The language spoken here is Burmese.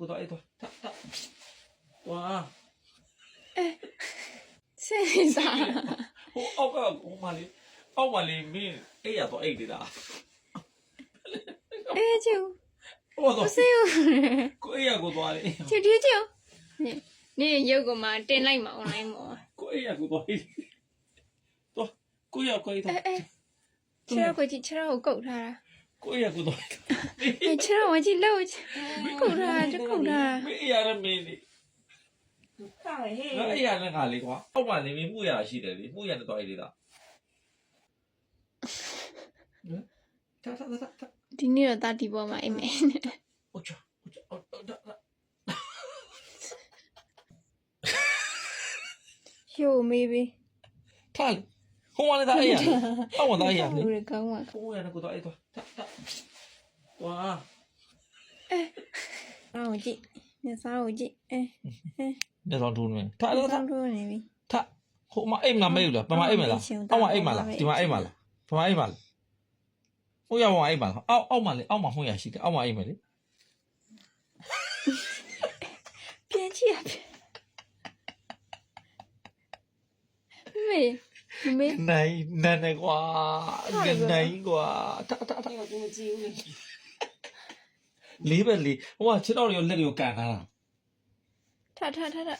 ကိုတော့အဲ့တော့ထထဝါဆင်းနေတာဟိုအောက်ကဟိုမလေးအောက်မလေးမင်းအဲ့ရတော့အဲ့ဒီလားအေးကျူဟိုတော့မစေးဘူးကိုအဲ့ရကိုသွားလေကျူဒီကျူနေနေရုပ်ကမှတင်လိုက်မှာ online မှာကိုအဲ့ရကိုသွားလေတော့ကိုရကိုအဲ့တော့အဲအဲခြေထောက်ကိုကြည့်ခြေထောက်ကိုကုတ်ထားတာ ကိုရကူတော့မချရောမချလို့ခုတာတခုတာမေးရရမင်းလေတာဟဲ့အဲ့ရတဲ့ခါလေးကွာအောက်ပါနေပြီးမှုရရှိတယ်လေမှုရတော့အေးလေလားတာတာတာတာဒီနေ့တော့တာတီပေါ်မှာအိမ်မယ်ဟုတ်ချာဟုတ်ချာဟုတ်တာယိုမေးပြီးထိုင် ဟိုမလေးသားအဲ့ရအောက်မသားအဲ့ရလေဘူးကောင်းမှာဟိုရနဲ့ကိုတော့အဲ့တော့ထထဝါအော်ကြည့်နေစားကိုကြည့်အဲညဆောင်ထူးနေထထထဆောင်းထိုးနေပြီထဟိုမအိမ်မမေးဘူးလားပမအိမ်မလားအောက်မအိမ်မလားဒီမအိမ်မလားပမအိမ်မလားဟိုရဝအိမ်မလားအောက်အောက်မလေးအောက်မဟိုရရှိတယ်အောက်မအိမ်မလေးပြန်ကြည့်ရမေ မေနိုင်နိုင်နေကွာနိုင်ကွာထထထဒီကိုမကြည့်ဘူးလေးပဲလေးဟိုကခြေတော်တွေလက်တွေကိုကန်ထားတာထထထထ